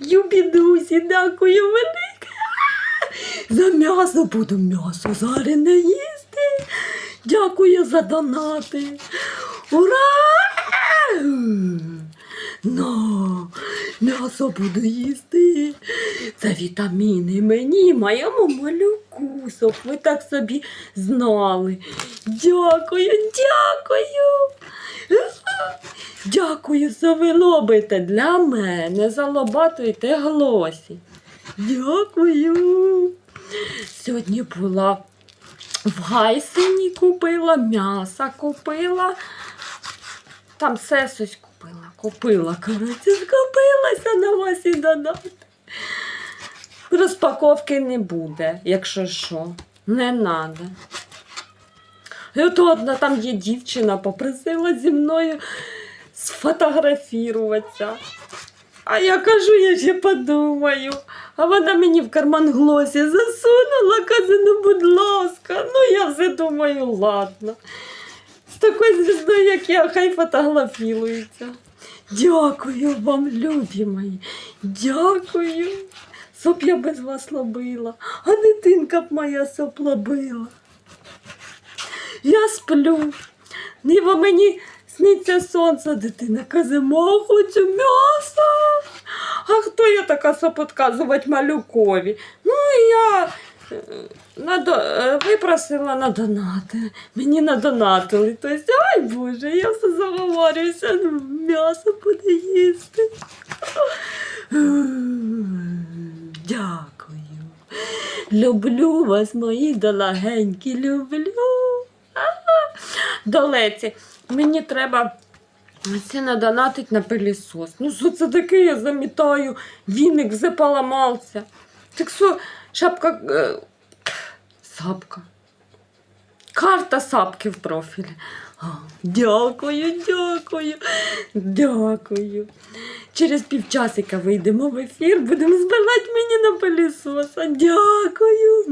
Любі друзі, дякую велике. За м'ясо буду м'ясо зарене їсти. Дякую за донати. Ура! Ну, м'ясо буду їсти. Це вітаміни мені, моєму малюку, щоб ви так собі знали. Дякую, дякую. Дякую, що ви робите для мене. Залобатуєте глосі. Дякую. Сьогодні була в Гайсині купила, м'яса купила. Там все купила, купила, коротше, скупилася на вас і додати. Розпаковки не буде, якщо що. Не треба. І от одна там є дівчина, попросила зі мною сфотографіруватися. А я кажу, я ще подумаю. А вона мені в карман глосі засунула, каже, ну будь ласка. Ну я вже думаю, ладно. З такою звіздою, як я, хай фотографірується. Дякую вам, любі мої. Дякую. Щоб я без вас лобила, а дитинка б моя щоб лобила. Я сплю. Ніби мені сниться сонце, дитина каже, «Ма, хочу м'ясо. А хто я така, щоб підказувати малюкові? Ну, я надо, е, випросила на донати. Мені надонатили. Тобто, ай Боже, я все заговорююся, м'ясо буде їсти. Дякую. Люблю вас, мої дорогенькі, люблю. Ага. До Леці, мені треба це надонатить на пилісос. Ну, що це таке, я замітаю, віник вже поламався. Так що шапка. е, Сапка. Карта сапки в профілі. Дякую, дякую, дякую. Через півчасика вийдемо в ефір, будемо збирати мені на пилісоса. Дякую.